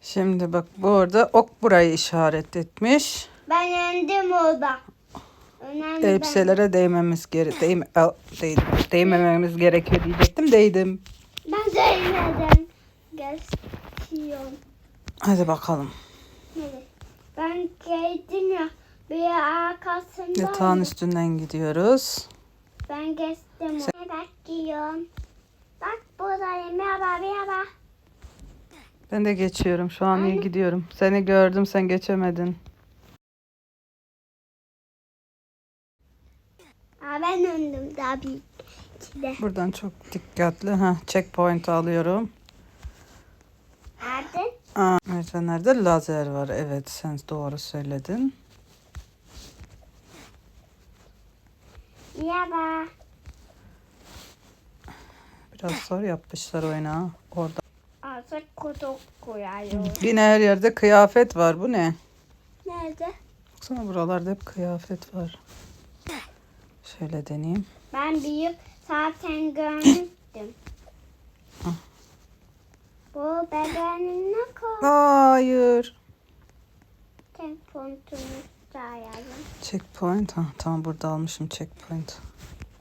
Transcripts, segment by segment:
Şimdi bak bu orada ok burayı işaret etmiş. Ben yendim orada. Önemli ben. Elbiselere değmemiz gere değme değdim. değmememiz gerekiyor diyecektim. Değdim. Ben söylemedim. Geçiyorum. Hadi bakalım. Ben geldim ya. Bir arkasında. Yatağın üstünden gidiyoruz. Ben geçtim. Sen... Bakıyorum. Bak buradayım. Merhaba merhaba. Ben de geçiyorum. Şu an iyi gidiyorum. Seni gördüm sen geçemedin. Aa, ben öndüm tabii ki de. Buradan çok dikkatli. Ha, checkpoint alıyorum. Nerede? Aa, merdivenlerde lazer var. Evet sen doğru söyledin. Merhaba. Biraz zor yapmışlar oyunu. Orada. Kutu koyuyorum. Yine her yerde kıyafet var. Bu ne? Nerede? Baksana buralarda hep kıyafet var. Şöyle deneyeyim. Ben büyük zaten görmüştüm. Ah. Bu bebeğin ne kadar Hayır. tempontunu sayalım. Checkpoint. Ha, tamam burada almışım checkpoint.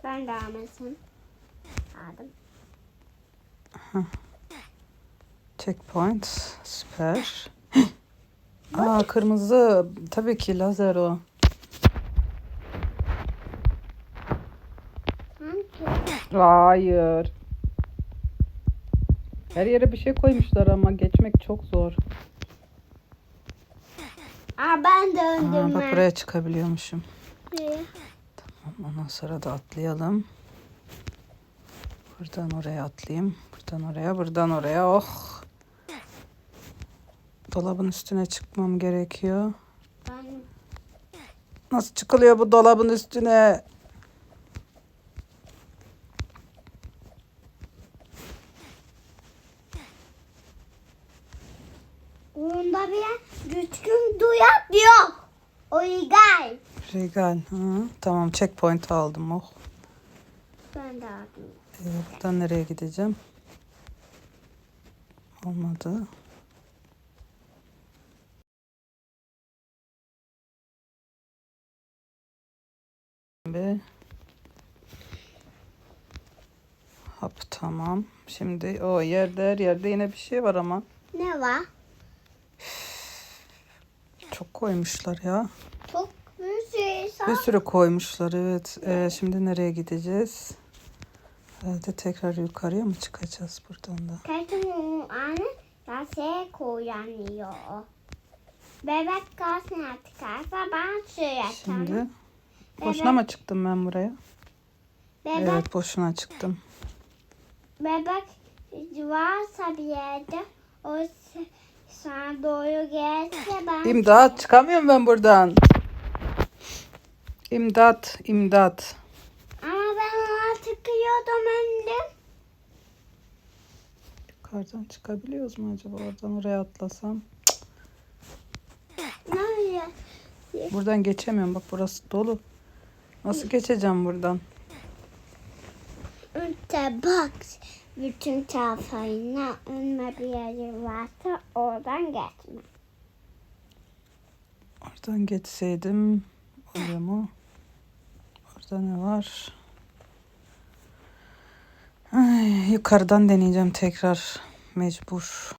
Ben de almasın. Aldım. Checkpoint. Süper. Aa kırmızı. Tabii ki lazer o. Hayır. Her yere bir şey koymuşlar ama geçmek çok zor. Aa ben de Aa, bak ben. buraya çıkabiliyormuşum. Bir. Ondan sonra da atlayalım. Buradan oraya atlayayım. Buradan oraya, buradan oraya. Oh. Dolabın üstüne çıkmam gerekiyor. Ben Nasıl çıkılıyor bu dolabın üstüne? bunda bir düzgün duyap yok. O gel. Regal. Ha, tamam checkpoint aldım. Oh. Ben de aldım. Ee, buradan nereye gideceğim? Olmadı. Ve Hop tamam. Şimdi o yerde her yerde yine bir şey var ama Ne var? çok koymuşlar ya. Çok bir şey Bir sürü koymuşlar evet. Ee, şimdi nereye gideceğiz? Herhalde tekrar yukarıya mı çıkacağız buradan da? Kaçın anne gazete kullanıyor. Bebek gazete çıkarsa ben şey yaparım. Şimdi boşuna mı çıktım ben buraya? Bebek, Evet boşuna çıktım. bebek varsa bir yerde o s- sana doğru gelse ben... İmdat çıkamıyorum ben buradan. İmdat, imdat. Ama ben ona tıkıyordum önde. Yukarıdan çıkabiliyoruz mu acaba? Oradan oraya atlasam. Ne oluyor? Buradan geçemiyorum. Bak burası dolu. Nasıl geçeceğim buradan? Önce bak. Bütün taraflarına önüne bir yeri varsa oradan geçme. Oradan geçseydim oluyor mu? Orada ne var? Ay, yukarıdan deneyeceğim tekrar. Mecbur.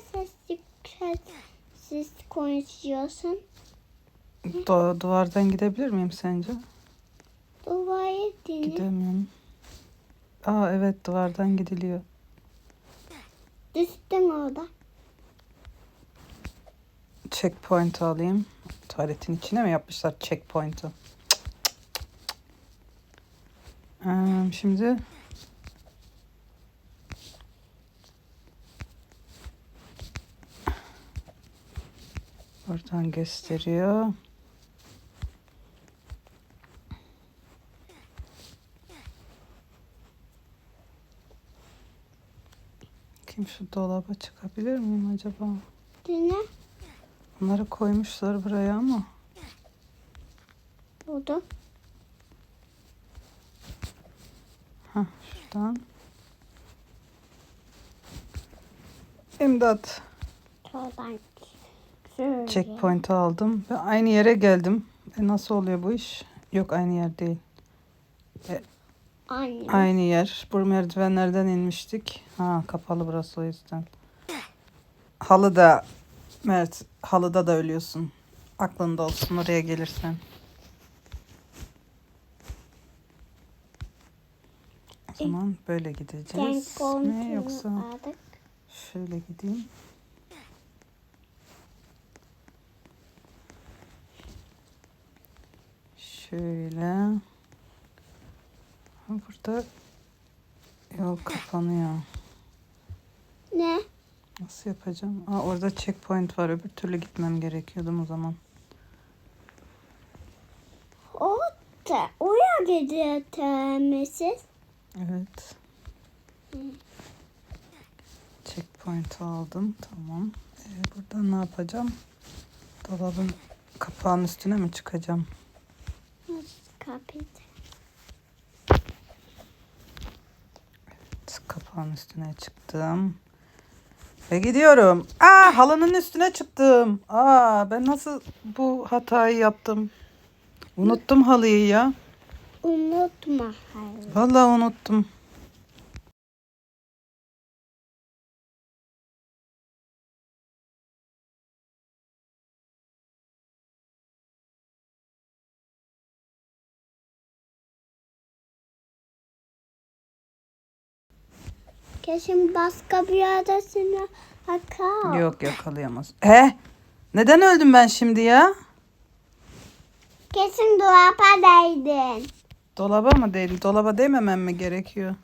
Ses yüksek. Siz konuşuyorsun. Du- duvardan gidebilir miyim sence? Duvarı dinle. Gidemiyorum. Aa evet duvardan gidiliyor. Düştün orada. Checkpoint alayım. Tuvaletin içine mi yapmışlar checkpoint'ı? Ee, şimdi buradan gösteriyor. Kim şu dolaba çıkabilir miyim acaba? Dine Bunları koymuşlar buraya ama. buldum. Hah şuradan. İmdat. Soldan şöyle. Checkpoint'ı aldım ve aynı yere geldim. E nasıl oluyor bu iş? Yok aynı yer değil. Anne. Aynı yer. Bu merdivenlerden inmiştik. Ha kapalı burası o yüzden. Halıda Mert halıda da ölüyorsun. Aklında olsun oraya gelirsen. O zaman böyle gideceğiz. Ne yoksa aldık. şöyle gideyim. Şöyle. Burada yol kapanıyor. Ne? Nasıl yapacağım? Aa, orada checkpoint var. Öbür türlü gitmem gerekiyordu o zaman. O da oraya gidiyor. Evet. Checkpoint aldım. Tamam. Ee, buradan ne yapacağım? Dolabın kapağının üstüne mi çıkacağım? Kapıyı? Kapağın üstüne çıktım. Ve gidiyorum. Aa halının üstüne çıktım. Aa ben nasıl bu hatayı yaptım? Unuttum halıyı ya. Unutma. Hayır. Vallahi unuttum. Kesin başka bir yerdesine akar. Yok yakalayamaz. He? Neden öldüm ben şimdi ya? Kesin dolaba değdin. Dolaba mı değil? Dolaba değmemem mi gerekiyor?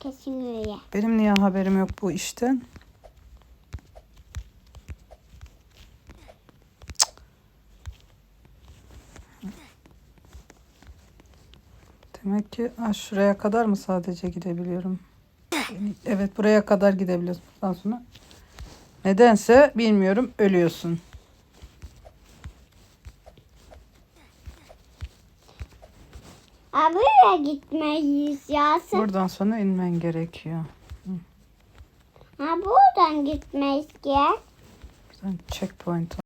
Kesin öyle. Benim niye haberim yok bu işten? Demek ki ha, şuraya kadar mı sadece gidebiliyorum? Evet buraya kadar gidebiliyorsun. Bundan sonra nedense bilmiyorum ölüyorsun. Ha buraya gitmeyiz ya. Sen- Buradan sonra inmen gerekiyor. Ha buradan gitmeyiz ki. Buradan checkpoint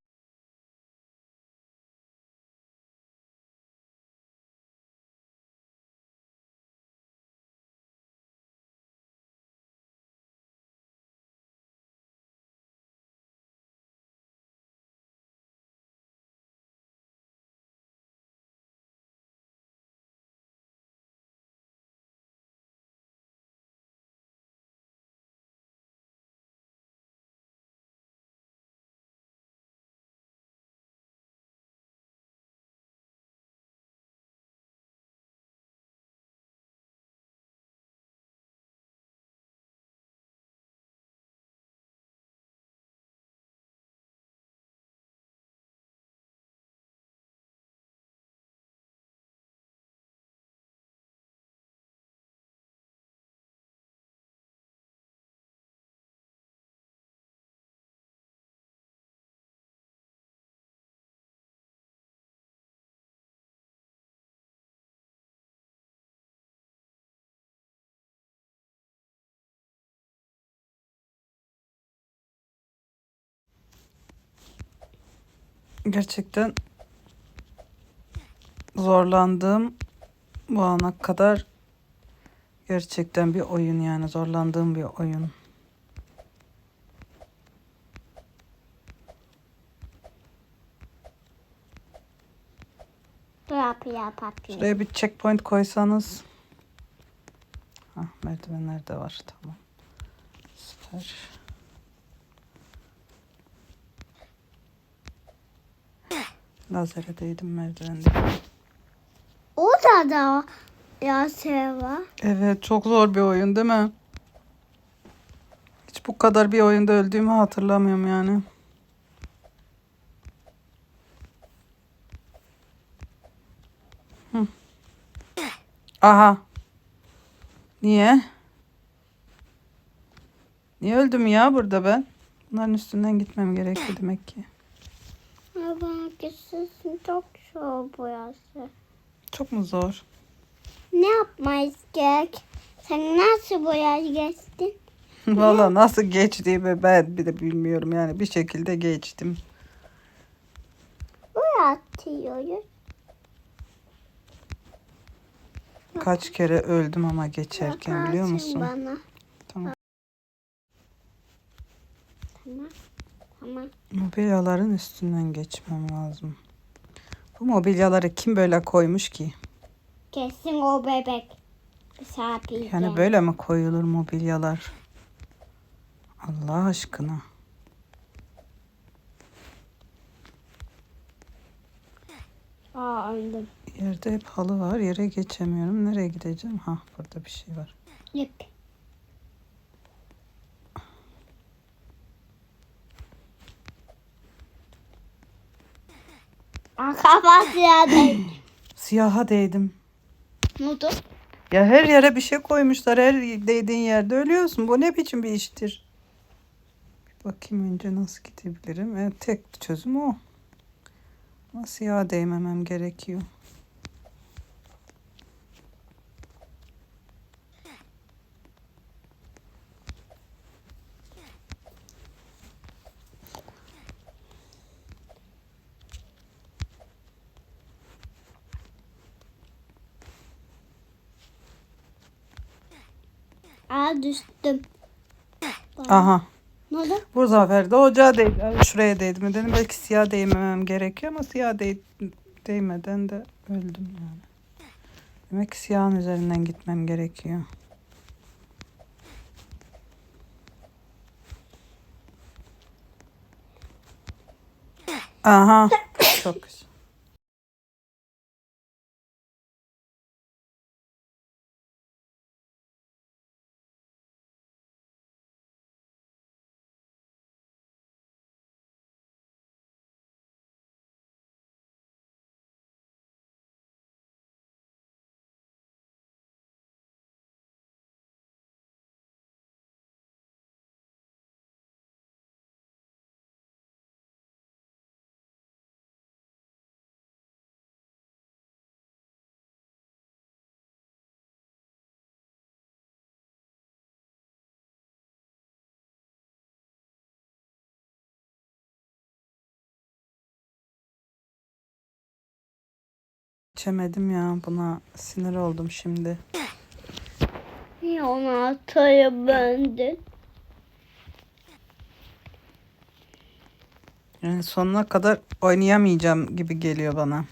Gerçekten zorlandığım bu ana kadar gerçekten bir oyun yani zorlandığım bir oyun. Şuraya bir checkpoint koysanız. Hah, merdivenler de var tamam. Süper. Lazere değdim merdivende. O da da Ya Seva. Evet çok zor bir oyun değil mi? Hiç bu kadar bir oyunda öldüğümü hatırlamıyorum yani. Hı. Aha. Niye? Niye öldüm ya burada ben? Bunların üstünden gitmem gerekti demek ki. Kesin çok zor burası. Çok mu zor? Ne yapmayız gerek? Sen nasıl buraya geçtin? Valla nasıl geçtiğimi ben bir de bilmiyorum yani bir şekilde geçtim. Buraya atıyoruz. Kaç kere öldüm ama geçerken biliyor musun? Bana. Tamam. Tamam. Tamam. Mobilyaların üstünden geçmem lazım. Bu mobilyaları kim böyle koymuş ki? Kesin o bebek. Sapi. Yani böyle mi koyulur mobilyalar? Allah aşkına. Aa öldüm. Yerde hep halı var. Yere geçemiyorum. Nereye gideceğim? Ha burada bir şey var. Yık. Kafasına değdi. Siyaha değdim. Ne oldu? Ya her yere bir şey koymuşlar. Her değdiğin yerde ölüyorsun. Bu ne biçim bir iştir? Bir bakayım önce nasıl gidebilirim. Evet, tek çözüm o. Ama siyaha değmemem gerekiyor. Aa düştüm. Aha. Ne oldu? Bu sefer de ocağa değdi. Ay, Şuraya değdi mi dedim. Belki siyah değmemem gerekiyor ama siyah değ değmeden de öldüm yani. Demek ki siyahın üzerinden gitmem gerekiyor. Aha. Çok güzel. İçemedim ya buna sinir oldum şimdi. Niye onu ataya bendin? Yani sonuna kadar oynayamayacağım gibi geliyor bana.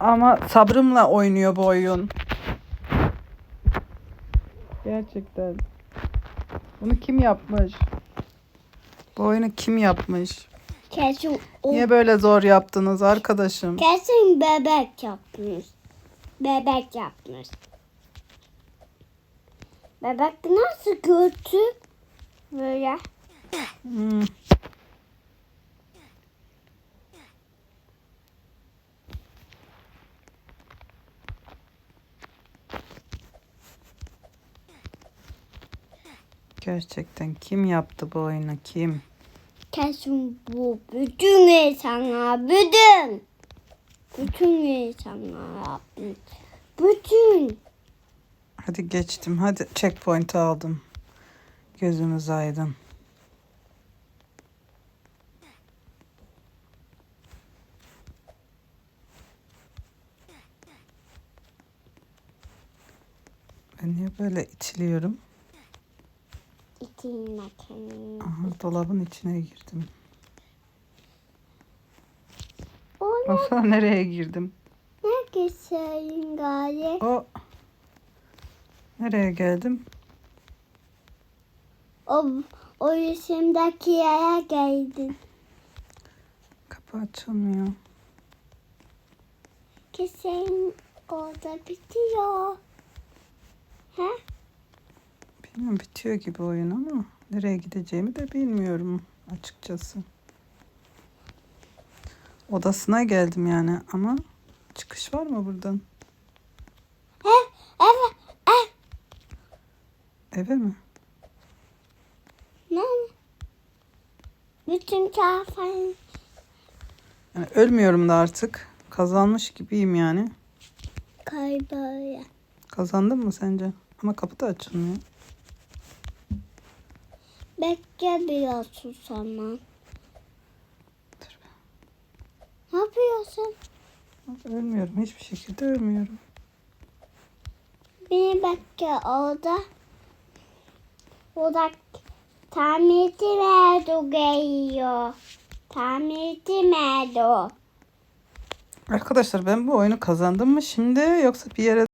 Ama sabrımla oynuyor bu oyun. Gerçekten. Bunu kim yapmış? Bu oyunu kim yapmış? Kesin o. Niye böyle zor yaptınız arkadaşım? Kesin bebek yapmış. Bebek yapmış. Bebek nasıl kötü? Böyle. Hmm. Gerçekten kim yaptı bu oyunu kim? Kesin bu bütün insanlar, bütün. Bütün insanlar yapmış. Bütün. Hadi geçtim. Hadi checkpoint aldım. Gözümüz aydın. Ben niye böyle itiliyorum? Aha, dolabın içine girdim. O ne, Baksana nereye girdim? ne güzel gayet. O nereye geldim? O, o resimdeki yere geldin. Kapı açılmıyor. Kesin orada bitiyor. He? Bilmiyorum bitiyor gibi oyun ama nereye gideceğimi de bilmiyorum açıkçası. Odasına geldim yani ama çıkış var mı buradan? He? Evet. Eh. Eve mi? Ne? Bütün tarafın Yani ölmüyorum da artık. Kazanmış gibiyim yani. kayboluyor. Kazandım mı sence? Ama kapı da açılmıyor. Bekle biraz susamam. Dur be. Ne yapıyorsun? Ölmüyorum. Hiçbir şekilde ölmüyorum. Beni bekle orada. Orada tamirci Merdo geliyor. Tamirci Merdo. Arkadaşlar ben bu oyunu kazandım mı şimdi yoksa bir yere